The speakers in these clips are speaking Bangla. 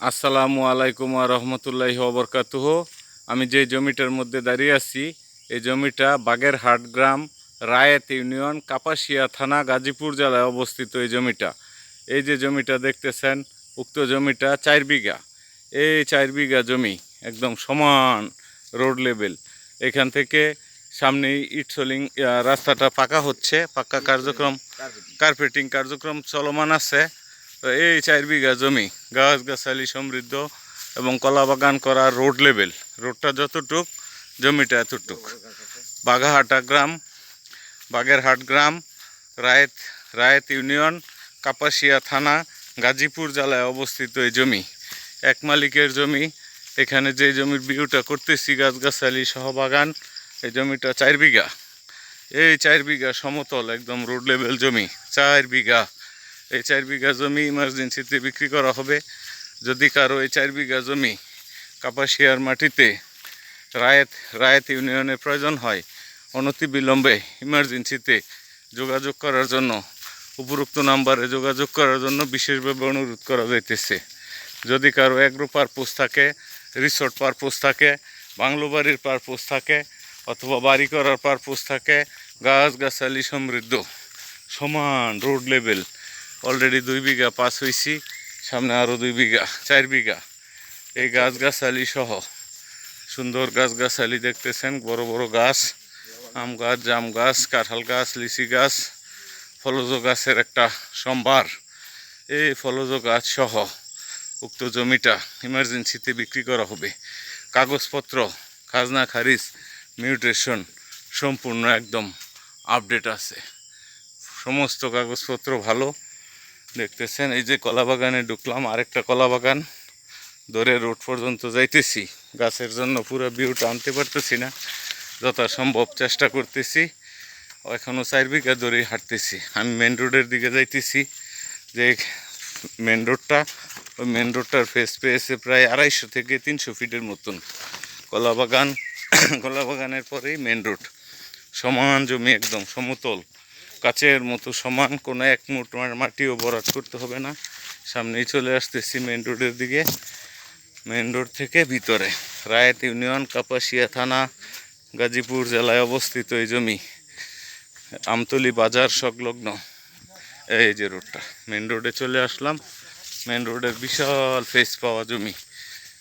আসসালামু আলাইকুম রহমতুল্লাহি ওবরকাতুহ আমি যে জমিটার মধ্যে দাঁড়িয়ে আছি এই জমিটা বাগেরহাট গ্রাম রায়েত ইউনিয়ন কাপাসিয়া থানা গাজীপুর জেলায় অবস্থিত এই জমিটা। এই যে জমিটা দেখতেছেন উক্ত জমিটা চার বিঘা। এই চার বিঘা জমি একদম সমান রোড লেভেল। এখান থেকে সামনে ইটসলিং রাস্তাটা পাকা হচ্ছে পাকা কার্যক্রম কার্পেটিং কার্যক্রম চলমান আছে। তো এই চার বিঘা জমি, গাছ গাছালি সমৃদ্ধ এবং কলা বাগান করা রোড লেভেল রোডটা যতটুক, জমিটা এতটুক। বাঘাহাটা গ্রাম, বাগেরহাট গ্রাম, রায়েত রায়েত ইউনিয়ন, কাপাসিয়া থানা, গাজীপুর জেলায় অবস্থিত এই জমি। এক মালিকের জমি। এখানে যে জমির বিউটা করতেছি গাছগাছালি সহ বাগান, এই জমিটা চার বিঘা। এই চার বিঘা সমতল, একদম রোড লেভেল জমি, চার বিঘা। এই চার বিঘা জমি ইমার্জেন্সিতে বিক্রি করা হবে। যদি কারও এই চার বিঘা জমি কাপাসিয়ার মাটিতে রায়েত রায়েত ইউনিয়নের প্রয়োজন হয়, অনতি বিলম্বে ইমার্জেন্সিতে যোগাযোগ করার জন্য উপরোক্ত নাম্বারে যোগাযোগ করার জন্য বিশেষভাবে অনুরোধ করা যাইতেছে। যদি কারও অ্যাগ্রো পারপোজ থাকে রিসোর্ট পারপোজ থাকে বাংলো বাড়ির পারপোজ থাকে, অথবা বাড়ি করার পারপোজ থাকে, গাছ গাছালি সমৃদ্ধ, সমান রোড লেভেল অলরেডি দুই বিঘা পাস হয়েছি সামনে আরও দুই বিঘা, চার বিঘা। এই গাছগাছালি সহ সুন্দর গাছগাছালি দেখতেছেন, বড় বড় গাছ, আম গাছ, জাম গাছ, কাঁঠাল গাছ, লিচি গাছ, ফলজ গাছের একটা সম্ভার। এই ফলজ গাছ সহ উক্ত জমিটা ইমার্জেন্সিতে বিক্রি করা হবে। কাগজপত্র, খাজনা, খারিজ মিউটেশন সম্পূর্ণ একদম আপডেট আছে। সমস্ত কাগজপত্র ভালো। দেখতেছেন, এই যে কলা বাগানে ঢুকলাম, আরেকটা কলা বাগান। ধরে রোড পর্যন্ত যাইতেছি। গাছের জন্য পুরো ভিউটা আনতে পারতেছি না। যথাসম্ভব চেষ্টা করতেছি। এখনও চার বিঘা ধরেই হাঁটতেছি। আমি মেন রোডের দিকে যাইতেছি। যে মেন রোডটা ওই মেন রোডটার ফেস পেয়েছে প্রায় আড়াইশো থেকে তিনশো ফিটের মতন। কলা বাগান, কলা বাগানের পরেই মেন রোড সমান জমি একদম সমতল। কাচের মতো সমান, কোনো এক মুঠ মাটিও বরাদ করতে হবে না। সামনেই চলে আসতেছি মেন রোডের দিকে। মেন রোড থেকে ভিতরে। রায়ত ইউনিয়ন, কাপাসিয়া থানা, গাজীপুর জেলায় অবস্থিত এই জমি। আমতলি বাজার সংলগ্ন। এই যে রোডটা মেন রোডে চলে আসলাম। মেন রোডের বিশাল ফেস পাওয়া জমি।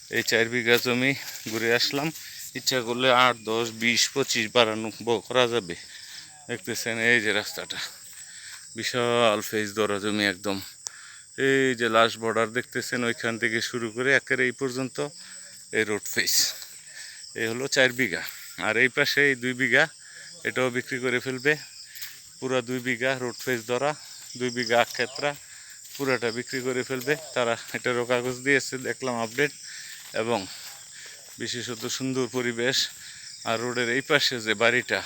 এই চার বিঘা জমি ঘুরে আসলাম। ইচ্ছা করলে আট, দশ, বিশ, পঁচিশ বাড়ানো করা যাবে। দেখতেছেন, এই যে রাস্তাটা। বিশাল ফেস দরা জমি একদম। এই যে লাস্ট বর্ডার দেখতেছেন, ওইখান থেকে শুরু করে একের এই পর্যন্ত এই রোড ফেস এই হলো চার বিঘা। আর এই পাশে এই দুই বিঘা, এটাও বিক্রি করে ফেলবে। পুরা দুই বিঘা রোড ফেস ধরা, দুই বিঘা ক্ষেত্রা, পুরাটা বিক্রি করে ফেলবে। তারা এটারও কাগজ দিয়েছে, দেখলাম আপডেট এবং বিশেষত সুন্দর পরিবেশ। আর রোডের এই পাশে যে বাড়িটা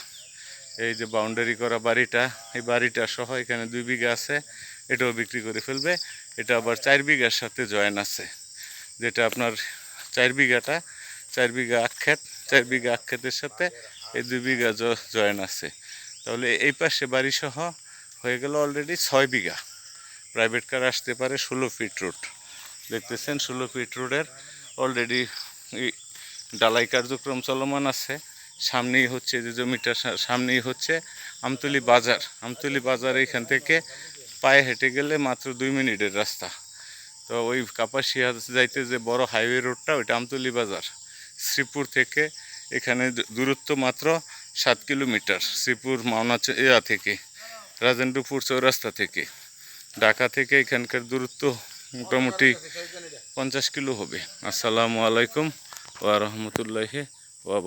এই যে বাউন্ডারি করা বাড়িটা, এই বাড়িটা সহ এখানে দুই বিঘা আছে, এটাও বিক্রি করে ফেলবে। এটা আবার চার বিঘার সাথে জয়েন আছে। যেটা আপনার চার বিঘাটা, চার বিঘা আক্ষেত চার বিঘা আক্ষেতের সাথে এই দুই বিঘা জয়েন আছে। তাহলে এই পাশে বাড়ি সহ হয়ে গেল অলরেডি ছয় বিঘা। প্রাইভেট কার আসতে পারে ষোলো ফিট রোড দেখতেছেন ষোলো ফিট রোডের অলরেডি ডালাই কার্যক্রম চলমান আছে। সামনেই হচ্ছে যে জমিটা সামনেই হচ্ছে আমতলি বাজার। আমতলি বাজার এখান থেকে পায়ে হেঁটে গেলে মাত্র দুই মিনিটের রাস্তা। তো ওই কাপাসিয়া যাইতে যে বড় হাইওয়ে রোডটা, ওইটা আমতলি বাজার। শ্রীপুর থেকে এখানে দূরত্ব মাত্র সাত কিলোমিটার, শ্রীপুর মাওনা ইয়া থেকে, রাজেন্দ্রপুর চৌরাস্তা থেকে। ঢাকা থেকে এখানকার দূরত্ব মোটামুটি পঞ্চাশ কিলো হবে। আসসালামু আলাইকুম ওয়া রহমতুল্লাহি ওয়া